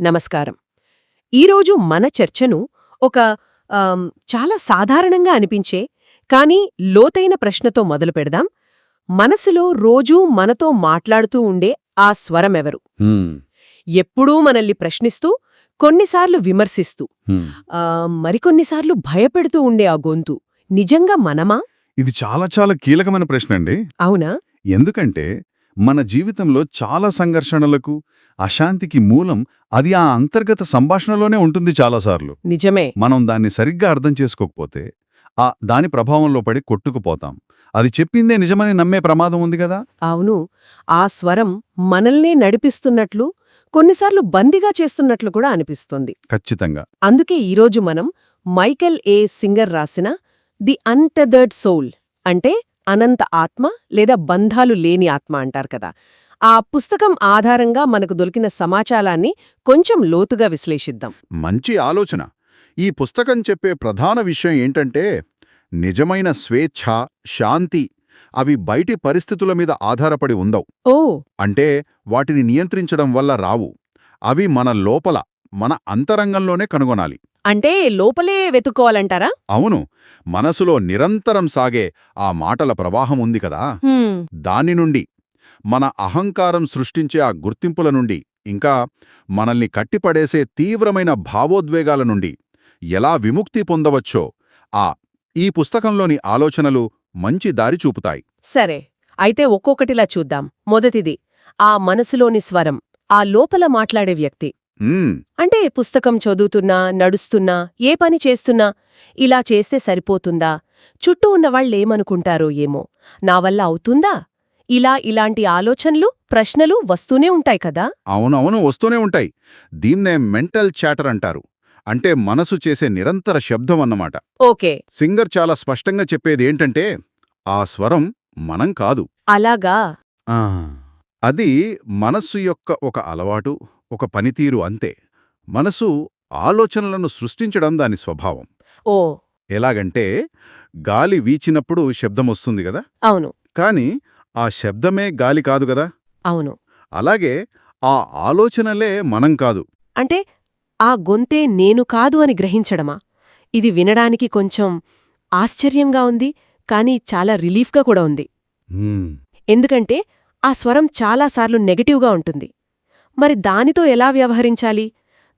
నమస్కారం. ఈరోజు మన చర్చను ఒక చాలా సాధారణంగా అనిపించే కానీ లోతైన ప్రశ్నతో మొదలు పెడదాం. మనసులో రోజూ మనతో మాట్లాడుతూ ఉండే ఆ స్వరమెవరు ఎప్పుడూ మనల్ని ప్రశ్నిస్తూ కొన్నిసార్లు విమర్శిస్తూ మరికొన్నిసార్లు భయపెడుతూ ఉండే ఆ గొంతు నిజంగా మనమా? ఇది చాలా చాలా కీలకమైన ప్రశ్న అండి అవునా? ఎందుకంటే మన జీవితంలో చాలా సంఘర్షణలకు అశాంతికి మూలం అది ఆ అంతర్గత సంభాషణలోనే ఉంటుంది చాలాసార్లు. నిజమే. మనం దాన్ని సరిగ్గా అర్థం చేసుకోకపోతే ఆ దాని ప్రభావంలో పడి కొట్టుకుపోతాం. అది చెప్పిందే నిజమని నమ్మే ప్రమాదం ఉంది కదా? అవును. ఆ స్వరం మనల్నే నడిపిస్తున్నట్లు కొన్నిసార్లు బందీగా చేస్తున్నట్లు కూడా అనిపిస్తుంది. ఖచ్చితంగా. అందుకే ఈరోజు మనం మైకెల్ ఏ సింగర్ రాసిన ది అన్టెదర్డ్ సోల్ అంటే అనంత ఆత్మ లేదా బంధాలు లేని ఆత్మ అంటారు కదా. ఆ పుస్తకం ఆధారంగా మనకు దొరికిన సమాచారాన్ని కొంచెం లోతుగా విశ్లేషిద్దాం. మంచి ఆలోచన. ఈ పుస్తకం చెప్పే ప్రధాన విషయం ఏంటంటే నిజమైన స్వేచ్ఛ శాంతి అవి బయటి పరిస్థితుల మీద ఆధారపడి ఉండవు. ఓ! అంటే వాటిని నియంత్రించడం వల్ల రావు. అవి మన లోపల మన అంతరంగంలోనే కనుగొనాలి. అంటే లోపలే వెతుక్కోవాలంటారా? అవును. మనసులో నిరంతరం సాగే ఆ మాటల ప్రవాహం ఉంది కదా. దాని నుండి మన అహంకారం సృష్టించే ఆ గుర్తింపుల నుండి ఇంకా మనల్ని కట్టిపడేసే తీవ్రమైన భావోద్వేగాల నుండి ఎలా విముక్తి పొందవచ్చో ఆ ఈ పుస్తకంలోని ఆలోచనలు మంచి దారి చూపుతాయి. సరే. అయితే ఒక్కొక్కటిలా చూద్దాం. మొదటిది ఆ మనసులోని స్వరం ఆ లోపల మాట్లాడే వ్యక్తి. అంటే పుస్తకం చదువుతున్నా నడుస్తున్నా ఏ పని చేస్తున్నా ఇలా చేస్తే సరిపోతుందా? చుట్టూ ఉన్నవాళ్ళేమనుకుంటారో ఏమో. నా వల్ల అవుతుందా? ఇలా ఇలాంటి ఆలోచనలు ప్రశ్నలు వస్తూనే ఉంటాయి కదా? అవునవును వస్తూనే ఉంటాయి. దీన్నే మెంటల్ చాటర్ అంటారు. అంటే మనసు చేసే నిరంతర శబ్దం అన్నమాట. ఓకే. సింగర్ చాలా స్పష్టంగా చెప్పేది ఏంటంటే ఆ స్వరం మనం కాదు. అలాగా? ఆ, అది మనస్సు యొక్క ఒక అలవాటు ఒక పనితీరు అంతే. మనసు ఆలోచనలను సృష్టించడం దాని స్వభావం. ఓ. ఎలాగంటే గాలి వీచినప్పుడు శబ్దం వస్తుంది కదా? అవును. కాని ఆ శబ్దమే గాలి కాదు కదా? అవును. అలాగే ఆ ఆలోచనలే మనం కాదు. అంటే ఆ గొంతే నేను కాదు అని గ్రహించడమా? ఇది వినడానికి కొంచెం ఆశ్చర్యంగా ఉంది కానీ చాలా రిలీఫ్గా కూడా ఉంది. ఎందుకంటే ఆ స్వరం చాలాసార్లు నెగటివ్గా ఉంటుంది. మరి దానితో ఎలా వ్యవహరించాలి?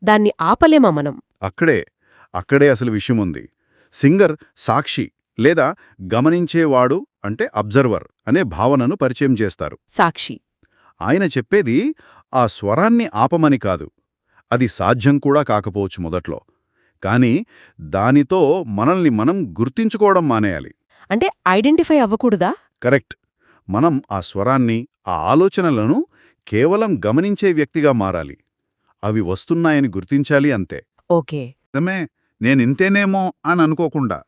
దాన్ని ఆపలేమా మనం? అక్కడే అక్కడే అసలు విషయముంది. సింగర్ సాక్షి లేదా గమనించేవాడు అంటే అబ్జర్వర్ అనే భావనను పరిచయం చేస్తారు. సాక్షి. ఆయన చెప్పేది ఆ స్వరాన్ని ఆపమని కాదు అది సాధ్యం కూడా కాకపోవచ్చు మొదట్లో. కాని దానితో మనల్ని మనం గుర్తించుకోవడం మానేయాలి. అంటే ఐడెంటిఫై అవ్వకూడదా? కరెక్ట్. మనం ఆ స్వరాన్ని ఆ ఆలోచనలను కేవలం గమనించే వ్యక్తిగా మారాలి. అవి వస్తున్నాయని గుర్తించాలి అంతే. ఓకే. నిజమే నేనింతేనేమో అని అనుకోకుండా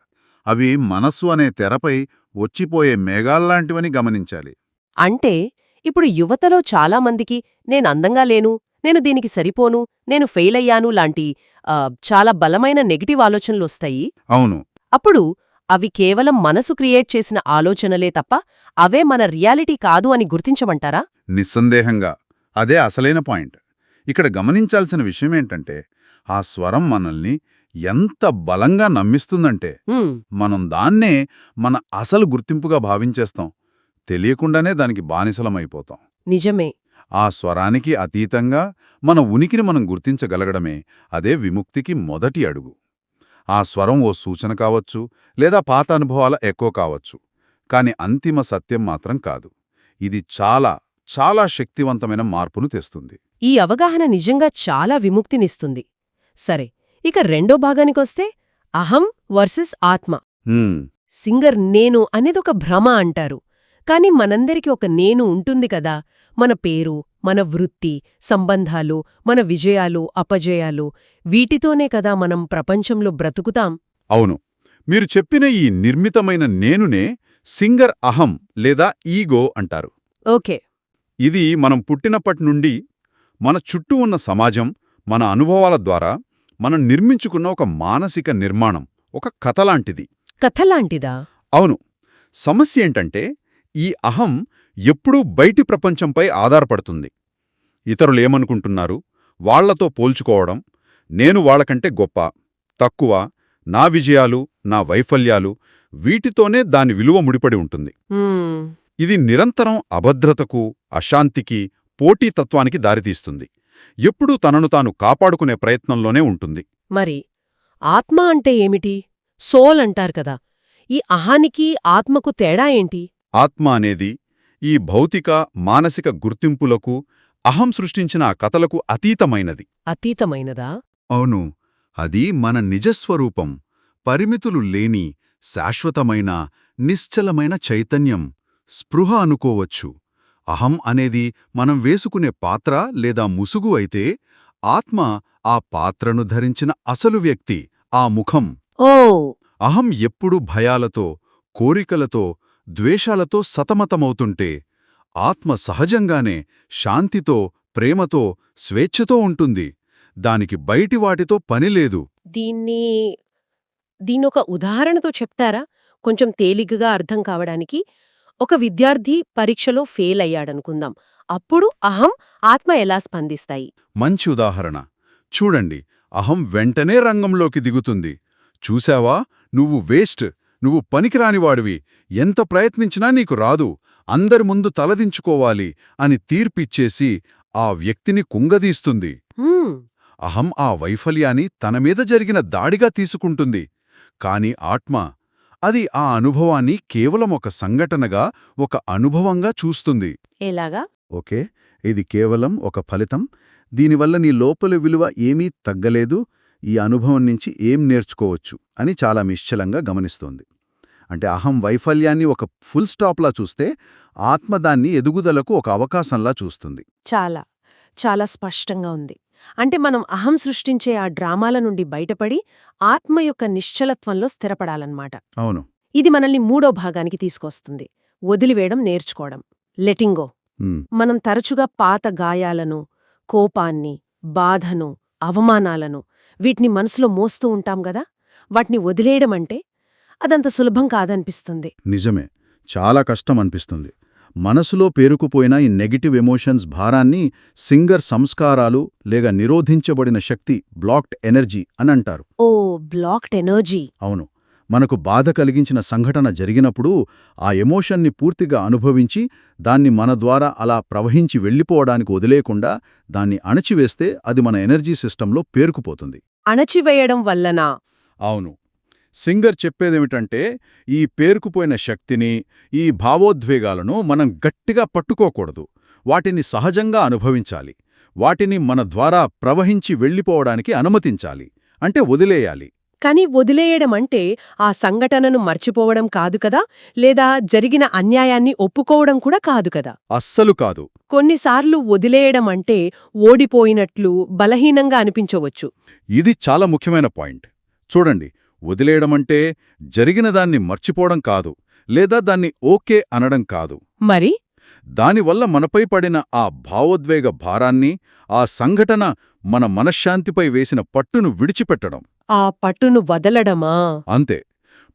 అవి మనస్సు అనే తెరపై వచ్చిపోయే మేఘాల్లాంటివని గమనించాలి. అంటే ఇప్పుడు యువతలో చాలామందికి నేను అందంగా లేను నేను దీనికి సరిపోను నేను ఫెయిల్ అయ్యాను లాంటి చాలా బలమైన నెగిటివ్ ఆలోచనలొస్తాయి అవును. అప్పుడు అవి కేవలం మనసు క్రియేట్ చేసిన ఆలోచనలే తప్ప అవే మన రియాలిటీ కాదు అని గుర్తించమంటారా? నిస్సందేహంగా. అదే అసలైన పాయింట్. ఇక్కడ గమనించాల్సిన విషయమేంటంటే ఆ స్వరం మనల్ని ఎంత బలంగా నమ్మిస్తుందంటే మనం దాన్నే మన అసలు గుర్తింపుగా భావించేస్తాం. తెలియకుండానే దానికి బానిసలమైపోతాం. నిజమే. ఆ స్వరానికి అతీతంగా మన ఉనికిని మనం గుర్తించగలగడమే అదే విముక్తికి మొదటి అడుగు. ఆ స్వరం ఓ సూచన కావచ్చు లేదా పాత అనుభవాల ఎక్కువ కావచ్చు. కాని అంతిమ సత్యం మాత్రం కాదు. ఇది చాలా చాలా శక్తివంతమైన మార్పును తెస్తుంది. ఈ అవగాహన నిజంగా చాలా విముక్తినిస్తుంది. సరే ఇక రెండో భాగానికొస్తే అహం వర్సెస్ ఆత్మ. సింగర్ నేను అనేదొక భ్రమ అంటారు. కాని మనందరికి ఒక నేను ఉంటుంది కదా. మన పేరు మన వృత్తి సంబంధాలు మన విజయాలు అపజయాలు వీటితోనే కదా మనం ప్రపంచంలో బ్రతుకుతాం. అవును. మీరు చెప్పిన ఈ నిర్మితమైన నేనునే సింగర్ అహం లేదా ఈగో అంటారు. ఓకే. ఇది మనం పుట్టినప్పటి నుండి మన చుట్టూ ఉన్న సమాజం మన అనుభవాల ద్వారా మనం నిర్మించుకున్న ఒక మానసిక నిర్మాణం ఒక కథలాంటిది కథలాంటిదా అవును. సమస్య ఏంటంటే ఈ అహం ఎప్పుడూ బయటి ప్రపంచంపై ఆధారపడుతుంది. ఇతరులేమనుకుంటున్నారు వాళ్ళతో పోల్చుకోవడం నేను వాళ్ళకంటే గొప్ప తక్కువ నా విజయాలు నా వైఫల్యాలు వీటితోనే దాని విలువ ముడిపడి ఉంటుంది. ఇది నిరంతరం అభద్రతకు అశాంతికి పోటీతత్వానికి దారితీస్తుంది. ఎప్పుడూ తనను తాను కాపాడుకునే ప్రయత్నంలోనే ఉంటుంది. మరి ఆత్మ అంటే ఏమిటి? సోల్ అంటారు కదా. ఈ అహానికి ఆత్మకు తేడా ఏంటి? ఆత్మ అనేది ఈ భౌతిక మానసిక గుర్తింపులకు అహం సృష్టించిన ఆ కథలకు అతీతమైనది. అతీతమైనదా? అవును. అది మన నిజస్వరూపం. పరిమితులు లేని శాశ్వతమైన నిశ్చలమైన చైతన్యం. స్పృహ అనుకోవచ్చు. అహం అనేది మనం వేసుకునే పాత్ర లేదా ముసుగు అయితే ఆత్మ ఆ పాత్రను ధరించిన అసలు వ్యక్తి ఆ ముఖం. ఓ! అహం ఎప్పుడు భయాలతో కోరికలతో ద్వేషాలతో సతమతమవుతుంటే ఆత్మ సహజంగానే శాంతితో ప్రేమతో స్వేచ్ఛతో ఉంటుంది. దానికి బయటి వాటితో పనిలేదు దీన్ని దీన్నొక ఉదాహరణతో చెప్తారా? కొంచెం తేలికగా అర్థం కావడానికి. ఒక విద్యార్థి పరీక్షలో ఫెయిల్ అయ్యాడనుకుందాం. అప్పుడు అహం ఆత్మ ఎలా స్పందిస్తాయి? మంచి ఉదాహరణ. చూడండి. అహం వెంటనే రంగంలోకి దిగుతుంది. చూశావా? నువ్వు వేస్ట్. నువ్వు పనికిరానివాడివి. ఎంత ప్రయత్నించినా నీకు రాదు. అందరి ముందు తలదించుకోవాలి అని తీర్పిచ్చేసి ఆ వ్యక్తిని కుంగదీస్తుంది. అహం ఆ వైఫల్యాన్ని తన మీద జరిగిన దాడిగా తీసుకుంటుంది. కాని ఆత్మ అది ఆ అనుభవాన్ని కేవలం ఒక సంఘటనగా ఒక అనుభవంగా చూస్తుంది. ఎలాగా? ఓకే ఇది కేవలం ఒక ఫలితం. దీనివల్ల నీ లోపలి విలువ ఏమీ తగ్గలేదు. ఈ అనుభవం నుంచి ఏం నేర్చుకోవచ్చు అని చాలా నిశ్చలంగా గమనిస్తోంది. అంటే అహం వైఫల్యాన్ని ఒక ఫుల్ స్టాప్లా చూస్తే ఆత్మ దాన్ని ఎదుగుదలకు ఒక అవకాశంలా చూస్తుంది. చాలా చాలా స్పష్టంగా ఉంది. అంటే మనం అహం సృష్టించే ఆ డ్రామాల నుండి బయటపడి ఆత్మ యొక్క నిశ్చలత్వంలో స్థిరపడాలన్నమాట. అవును. ఇది మనల్ని మూడో భాగానికి తీసుకొస్తుంది. వదిలివేయడం నేర్చుకోవడం. లెటింగో మనం తరచుగా పాత గాయాలను కోపాన్ని బాధను అవమానాలను వీటిని మనసులో మోస్తూ ఉంటాం గదా వాటిని వదిలేయడం అంటే అదంత సులభం కాదనిపిస్తుంది. నిజమే. చాలా కష్టం అనిపిస్తుంది మనసులో పేరుకుపోయిన ఈ నెగటివ్ ఎమోషన్స్ భారాన్ని సింగర్ సంస్కారాలు లేక నిరోధించబడిన శక్తి బ్లాక్డ్ ఎనర్జీ అని అంటారు ఓ బ్లాక్డ్ ఎనర్జీ. అవును. మనకు బాధ కలిగించిన సంఘటన జరిగినప్పుడు ఆ ఎమోషన్ని పూర్తిగా అనుభవించి దాన్ని మన ద్వారా అలా ప్రవహించి వెళ్ళిపోవడానికి వదిలేయకుండా దాన్ని అణచివేస్తే అది మన ఎనర్జీ సిస్టంలో పేరుకుపోతుంది. అణచివేయడం వల్లనా? అవును. సింగర్ చెప్పేదేమిటంటే ఈ పేరుకుపోయిన శక్తిని ఈ భావోద్వేగాలను మనం గట్టిగా పట్టుకోకూడదు. వాటిని సహజంగా అనుభవించాలి. వాటిని మన ద్వారా ప్రవహించి వెళ్ళిపోవడానికి అనుమతించాలి. అంటే వదిలేయాలి. కాని వదిలేయడం అంటే ఆ సంఘటనను మర్చిపోవడం కాదు కదా? లేదా జరిగిన అన్యాయాన్ని ఒప్పుకోవడం కూడా కాదు కదా? అస్సలు కాదు. కొన్నిసార్లు వదిలేయడం అంటే ఓడిపోయినట్లు బలహీనంగా అనిపించవచ్చు. ఇది చాలా ముఖ్యమైన పాయింట్. చూడండి వదిలేయడమంటే జరిగిన దాన్ని మర్చిపోవడం కాదు లేదా దాన్ని ఓకే అనడం కాదు. మరి? దానివల్ల మనపై పడిన ఆ భావోద్వేగ భారాన్ని ఆ సంఘటన మన మనశ్శాంతిపై వేసిన పట్టును విడిచిపెట్టడం. ఆ పట్టును వదలడమా? అంతే.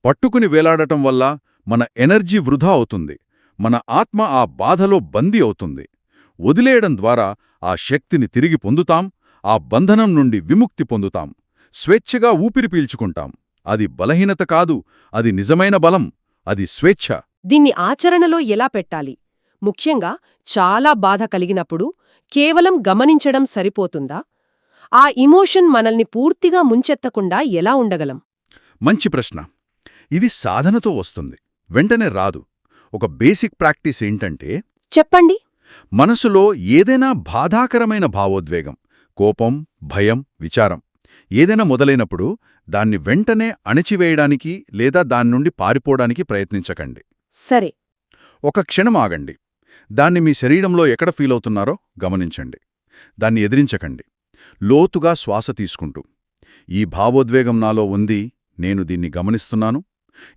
పట్టుకుని వేలాడటం వల్ల మన ఎనర్జీ వృధా అవుతుంది. మన ఆత్మ ఆ బాధలో బందీ అవుతుంది. వదిలేయడం ద్వారా ఆ శక్తిని తిరిగి పొందుతాం ఆ బంధనం నుండి విముక్తి పొందుతాం స్వేచ్ఛగా ఊపిరి పీల్చుకుంటాం. అది బలహీనత కాదు అది నిజమైన బలం అది స్వేచ్ఛ. దీన్ని ఆచరణలో ఎలా పెట్టాలి? ముఖ్యంగా చాలా బాధ కలిగినప్పుడు కేవలం గమనించడం సరిపోతుందా? ఆ ఇమోషన్ మనల్ని పూర్తిగా ముంచెత్తకుండా ఎలా ఉండగలం? మంచి ప్రశ్న. ఇది సాధనతో వస్తుంది. వెంటనే రాదు. ఒక బేసిక్ ప్రాక్టీస్ ఏంటంటే చెప్పండి. మనసులో ఏదైనా బాధాకరమైన భావోద్వేగం కోపం భయం విచారం ఏదైనా మొదలైనప్పుడు దాన్ని వెంటనే అణచివేయడానికి లేదా దాన్నుండి పారిపోవడానికి ప్రయత్నించకండి. సరే. ఒక క్షణం ఆగండి. దాన్ని మీ శరీరంలో ఎక్కడ ఫీలవుతున్నారో గమనించండి. దాన్ని ఎదిరించకండి. లోతుగా శ్వాస తీసుకుంటూ. ఈ భావోద్వేగం నాలో ఉంది నేను దీన్ని గమనిస్తున్నాను.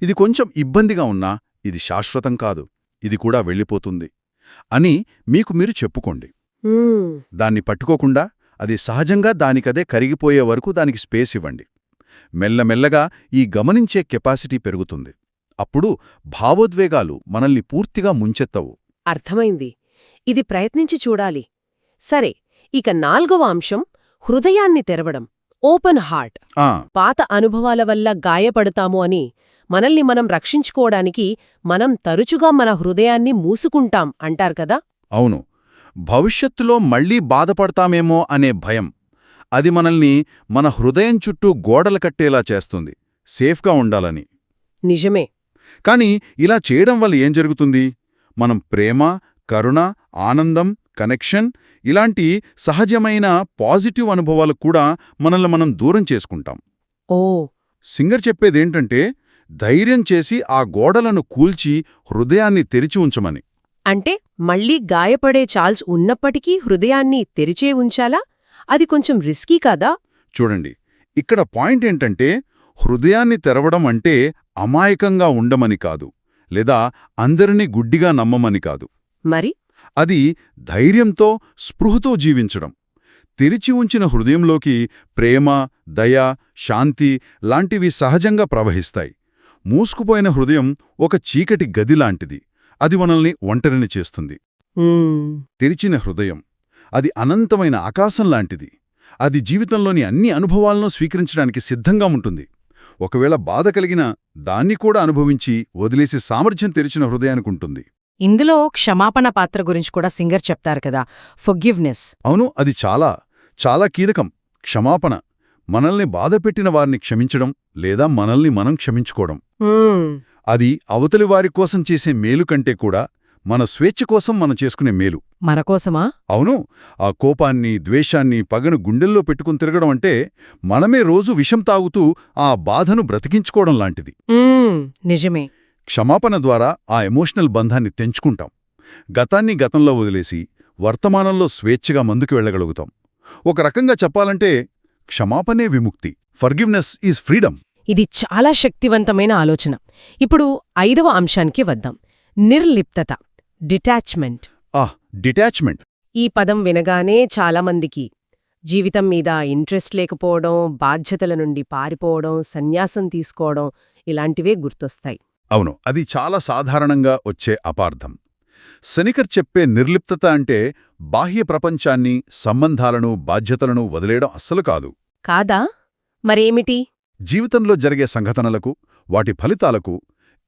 ఇది కొంచెం ఇబ్బందిగా ఉన్నా ఇది శాశ్వతం కాదు ఇది కూడా వెళ్ళిపోతుంది అని మీకు మీరు చెప్పుకోండి. దాన్ని పట్టుకోకుండా అది సహజంగా దానికదే కరిగిపోయే వరకు దానికి స్పేస్ ఇవ్వండి. మెల్లమెల్లగా ఈ గమనించే కెపాసిటీ పెరుగుతుంది. అప్పుడు భావోద్వేగాలు మనల్ని పూర్తిగా ముంచెత్తవు. అర్థమైంది. ఇది ప్రయత్నించి చూడాలి. సరే ఇక నాల్గవ అంశం హృదయాన్ని తెరవడం. Open heart. పాత అనుభవాల వల్ల గాయపడతాము అని మనల్ని మనం రక్షించుకోవడానికి మనం తరచుగా మన హృదయాన్ని మూసుకుంటాం అంటారు కదా? అవును. భవిష్యత్తులో మళ్ళీ బాధపడతామేమో అనే భయం. అది మనల్ని మన హృదయం చుట్టూ గోడలు కట్టేలా చేస్తుంది. సేఫ్గా ఉండాలని. నిజమే. కానీ ఇలా చేయడం వల్ల ఏం జరుగుతుంది? మనం ప్రేమ కరుణ ఆనందం కనెక్షన్ ఇలాంటి సహజమైన పాజిటివ్ అనుభవాలు కూడా మనల్ని మనం దూరం చేసుకుంటాం. ఓ. సింగర్ చెప్పేదేంటంటే ధైర్యం చేసి ఆ గోడలను కూల్చి హృదయాన్ని తెరిచి ఉంచమని. అంటే మళ్ళీ గాయపడే ఛాన్స్ ఉన్నప్పటికీ హృదయాన్ని తెరిచే ఉంచాలా? అది కొంచెం రిస్కీ కాదా? చూడండి ఇక్కడ పాయింట్ ఏంటంటే హృదయాన్ని తెరవడం అంటే అమాయకంగా ఉండమని కాదు లేదా అందరినీ గుడ్డిగా నమ్మమని కాదు. మరి? అది ధైర్యంతో స్పృహతో జీవించడం. తెరిచి ఉంచిన హృదయంలోకి ప్రేమ దయ శాంతి లాంటివి సహజంగా ప్రవహిస్తాయి. మూసుకుపోయిన హృదయం ఒక చీకటి గది లాంటిది. అది మనల్ని ఒంటరిని చేస్తుంది. తెరిచిన హృదయం అది అనంతమైన ఆకాశం లాంటిది. అది జీవితంలోని అన్ని అనుభవాలను స్వీకరించడానికి సిద్ధంగా ఉంటుంది. ఒకవేళ బాధ కలిగినా దాన్ని కూడా అనుభవించి వదిలేసి సామర్థ్యం తెరిచిన హృదయానికుంటుంది ఇందులో క్షమాపణ పాత్ర గురించి కూడా సింగర్ చెప్తారు కదా ఫొగివ్నెస్ అవును అది చాలా చాలా కీలకం. క్షమాపణ మనల్ని బాధపెట్టిన వారిని క్షమించడం లేదా మనల్ని మనం క్షమించుకోవడం. అది అవతలి వారి కోసం చేసే మేలు కంటే కూడా మన స్వేచ్ఛ కోసం మనం చేసుకునే మేలు. మన కోసమా? అవును. ఆ కోపాన్ని ద్వేషాన్ని పగను గుండెల్లో పెట్టుకుని తిరగడం అంటే మనమే రోజు విషం తాగుతూ ఆ బాధను బ్రతికించుకోవడం లాంటిది. నిజమే. క్షమాపణ ద్వారా ఆ ఎమోషనల్ బంధాన్ని తెంచుకుంటాం. గతాన్ని గతంలో వదిలేసి వర్తమానంలో స్వేచ్ఛగా ముందుకు వెళ్ళగలుగుతాం. ఒక రకంగా చెప్పాలంటే క్షమాపణే విముక్తి. Forgiveness is freedom. ఇది చాలా శక్తివంతమైన ఆలోచన. ఇప్పుడు ఐదవ అంశానికి వద్దాం. నిర్లిప్తత డిటాచ్మెంట్. డిటాచ్మెంట్. ఈ పదం వినగానే చాలామందికి జీవితం మీద ఇంట్రెస్ట్ లేకపోవడం బాధ్యతల నుండి పారిపోవడం సన్యాసం తీసుకోవడం ఇలాంటివే గుర్తొస్తాయి. అవును అది చాలా సాధారణంగా వచ్చే అపార్థం. శనికర్ చెప్పే నిర్లిప్తత అంటే బాహ్య ప్రపంచాన్ని సంబంధాలను బాధ్యతలను వదిలేయడం అస్సలు కాదు. కాదా? మరేమిటి? జీవితంలో జరిగే సంఘటనలకు వాటి ఫలితాలకు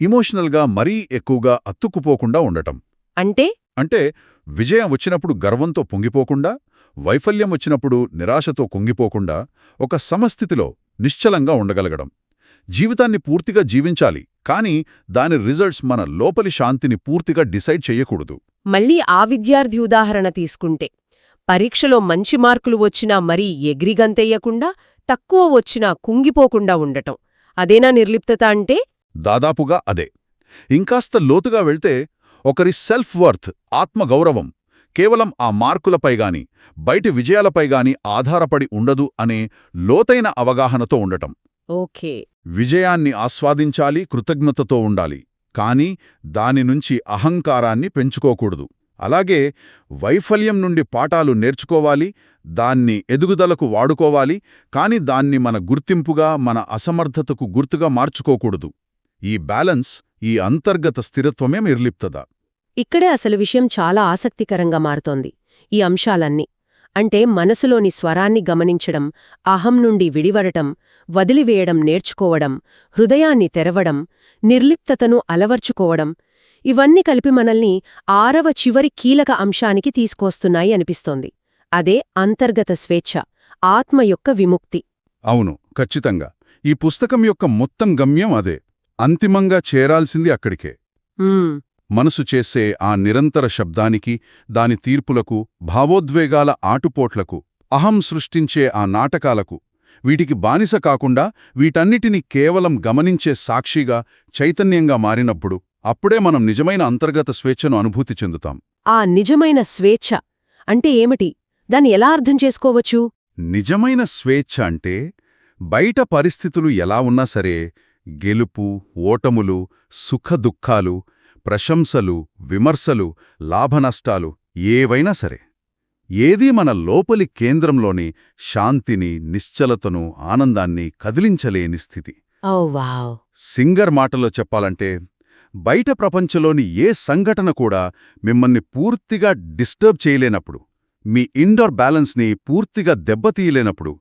ఇమోషనల్గా మరీ ఎక్కువగా అత్తుకుపోకుండా ఉండటం. అంటే? అంటే విజయం వచ్చినప్పుడు గర్వంతో పొంగిపోకుండా వైఫల్యం వచ్చినప్పుడు నిరాశతో కుంగిపోకుండా ఒక సమస్థితిలో నిశ్చలంగా ఉండగలగడం. జీవితాన్ని పూర్తిగా జీవించాలి కానీ దాని రిజల్ట్స్ మన లోపలి శాంతిని పూర్తిగా డిసైడ్ చెయ్యకూడదు మళ్ళీ ఆ విద్యార్థి ఉదాహరణ తీసుకుంటే. పరీక్షలో మంచి మార్కులు వచ్చినా మరీ ఎగ్రిగంతెయ్యకుండా తక్కువ వచ్చినా కుంగిపోకుండా ఉండటం. అదేనా నిర్లిప్తత అంటే? దాదాపుగా అదే. ఇంకాస్త లోతుగా వెళ్తే ఒకరి సెల్ఫ్ వర్త్ ఆత్మగౌరవం కేవలం ఆ మార్కులపై గాని బయటి విజయాలపై గాని ఆధారపడి ఉండదు అనే లోతైన అవగాహనతో ఉండటం. ఓకే. విజయాన్ని ఆస్వాదించాలి కృతజ్ఞతతో ఉండాలి. కాని దాని నుంచి అహంకారాన్ని పెంచుకోకూడదు. అలాగే వైఫల్యం నుండి పాఠాలు నేర్చుకోవాలి దాన్ని ఎదుగుదలకు వాడుకోవాలి కాని దాన్ని మన గుర్తింపుగా మన అసమర్థతకు గుర్తుగా మార్చుకోకూడదు. ఈ బ్యాలెన్స్ ఈ అంతర్గత స్థిరత్వమే నిర్లిప్తద ఇక్కడే అసలు విషయం చాలా ఆసక్తికరంగా మారుతోంది. ఈ అంశాలన్నీ. అంటే మనసులోని స్వరాన్ని గమనించడం అహం నుండి విడివడటం వదిలివేయడం నేర్చుకోవడం హృదయాన్ని తెరవడం నిర్లిప్తతను అలవర్చుకోవడం ఇవన్నీ కలిపి మనల్ని ఆరవ చివరి కీలక అంశానికి తీసుకొస్తున్నాయి అనిపిస్తోంది. అదే అంతర్గత స్వేచ్ఛ ఆత్మ యొక్క విముక్తి. అవును ఖచ్చితంగా. ఈ పుస్తకం యొక్క మొత్తం గమ్యం అదే. అంతిమంగా చేరాల్సింది అక్కడికే. మనసు చేసే ఆ నిరంతర శబ్దానికి దాని తీర్పులకు భావోద్వేగాల ఆటుపోట్లకు అహం సృష్టించే ఆ నాటకాలకు వీటికి బానిస కాకుండా వీటన్నిటిని కేవలం గమనించే సాక్షిగా చైతన్యంగా మారినప్పుడు అప్పుడే మనం నిజమైన అంతర్గత స్వేచ్ఛను అనుభూతి చెందుతాం. ఆ నిజమైన స్వేచ్ఛ అంటే ఏమిటి? దాన్ని ఎలా అర్థం చేసుకోవచ్చు? నిజమైన స్వేచ్ఛ అంటే బయట పరిస్థితులు ఎలా ఉన్నా సరే గెలుపు ఓటములు సుఖదుఖాలు ప్రశంసలు విమర్శలు లాభనష్టాలు ఏవైనా సరే. ఏదీ మన లోపలి కేంద్రంలోని శాంతిని నిశ్చలతను ఆనందాన్ని కదిలించలేని స్థితి. సింగర్ మాటలో చెప్పాలంటే బయట ప్రపంచంలోని ఏ సంఘటన కూడా మిమ్మల్ని పూర్తిగా డిస్టర్బ్ చేయలేనప్పుడు మీ ఇండోర్ బ్యాలెన్స్ని పూర్తిగా దెబ్బతీయలేనప్పుడు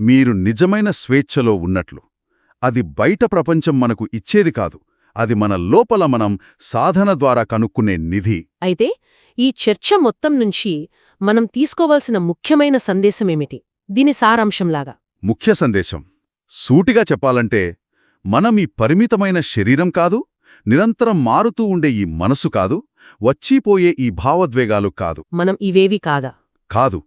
మీరు నిజమైన స్వేచ్ఛలో ఉన్నట్లు. అది బయట ప్రపంచం మనకు ఇచ్చేది కాదు అది మన లోపల మనం సాధన ద్వారా కనుక్కునే నిధి. అయితే ఈ చర్చ మొత్తం నుంచి మనం తీసుకోవాల్సిన ముఖ్యమైన సందేశమేమిటి? దీని సారాంశంలాగా. ముఖ్య సందేశం. సూటిగా చెప్పాలంటే మనం ఈ పరిమితమైన శరీరం కాదు నిరంతరం మారుతూ ఉండే ఈ మనసు కాదు వచ్చిపోయే ఈ భావోద్వేగాలు కాదు. మనం ఇవేవి కాదా? కాదు.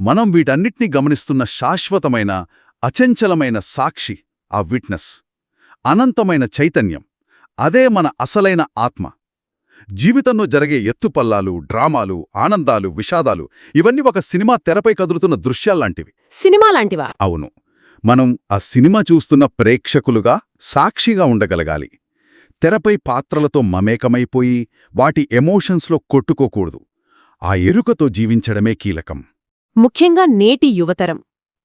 మనం వీటన్నిటినీ గమనిస్తున్న శాశ్వతమైన అచంచలమైన సాక్షి ఆ విట్నెస్. అనంతమైన చైతన్యం. అదే మన అసలైన ఆత్మ. జీవితంలో జరిగే ఎత్తుపల్లాలు డ్రామాలు ఆనందాలు విషాదాలు ఇవన్నీ ఒక సినిమా తెరపై కదులుతున్న దృశ్యాల్లాంటివి. సినిమా లాంటివా? అవును. మనం ఆ సినిమా చూస్తున్న ప్రేక్షకులుగా సాక్షిగా ఉండగలగాలి. తెరపై పాత్రలతో మమేకమైపోయి వాటి ఎమోషన్స్లో కొట్టుకోకూడదు. ఆ ఎరుకతో జీవించడమే కీలకం. ముఖ్యంగా నేటి యువతరం.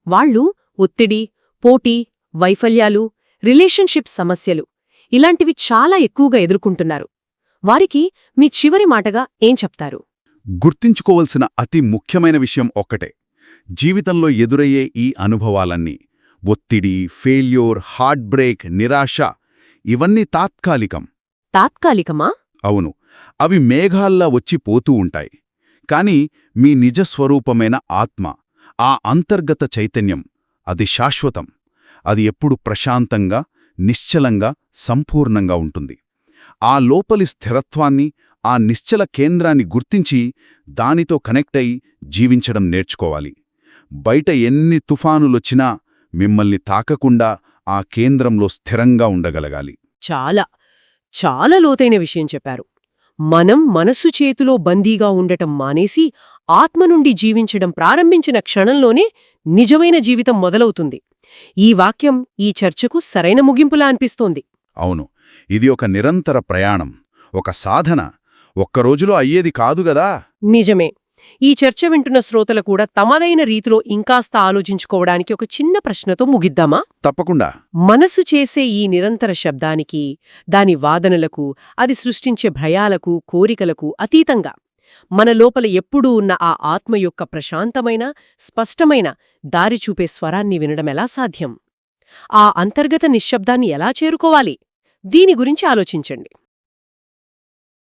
వాళ్ళు ఒత్తిడి పోటీ వైఫల్యాలు రిలేషన్షిప్ సమస్యలు ఇలాంటివి చాలా ఎక్కువగా ఎదుర్కొంటున్నారు. వారికి మీ చివరి మాటగా ఏం చెప్తారు? గుర్తించుకోవలసిన అతి ముఖ్యమైన విషయం ఒక్కటే. జీవితంలో ఎదురయ్యే ఈ అనుభవాలన్నీ ఒత్తిడి ఫెయిల్యూర్ హార్ట్ బ్రేక్ నిరాశ ఇవన్నీ తాత్కాలికం. తాత్కాలికమా? అవును. అవి మేఘాల్లా వచ్చి పోతూ ఉంటాయి. కాని మీ నిజస్వరూపమైన ఆత్మ ఆ అంతర్గత చైతన్యం అది శాశ్వతం. అది ఎప్పుడు ప్రశాంతంగా నిశ్చలంగా సంపూర్ణంగా ఉంటుంది. ఆ లోపలి స్థిరత్వాన్ని ఆ నిశ్చల కేంద్రాన్ని గుర్తించి దానితో కనెక్ట్ అయి జీవించడం నేర్చుకోవాలి. బయట ఎన్ని తుఫానులొచ్చినా మిమ్మల్ని తాకకుండా ఆ కేంద్రంలో స్థిరంగా ఉండగలగాలి. చాలా చాలా లోతైన విషయం చెప్పారు. మనం మనస్సు చేతిలో బందీగా ఉండటం మానేసి ఆత్మ నుండి జీవించడం ప్రారంభించిన క్షణంలోనే నిజమైన జీవితం మొదలవుతుంది. ఈ వాక్యం ఈ చర్చకు సరైన ముగింపులా అనిపిస్తోంది. అవును ఇది ఒక నిరంతర ప్రయాణం ఒక సాధన. ఒక్క రోజులో అయ్యేది కాదు గదా? నిజమే. ఈ చర్చ వింటున్న శ్రోతలు కూడా తమదైన రీతిలో ఇంకాస్త ఆలోచించుకోవడానికి ఒక చిన్న ప్రశ్నతో ముగిద్దామా? తప్పకుండా. మనసు చేసే ఈ నిరంతర శబ్దానికి దాని వాదనలకు అది సృష్టించే భయాలకు కోరికలకు అతీతంగా మన లోపల ఎప్పుడూ ఉన్న ఆ ఆత్మ యొక్క ప్రశాంతమైన స్పష్టమైన దారి చూపే స్వరాన్ని వినడమెలా సాధ్యం? ఆ అంతర్గత నిశ్శబ్దాన్ని ఎలా చేరుకోవాలి? దీని గురించి ఆలోచించండి.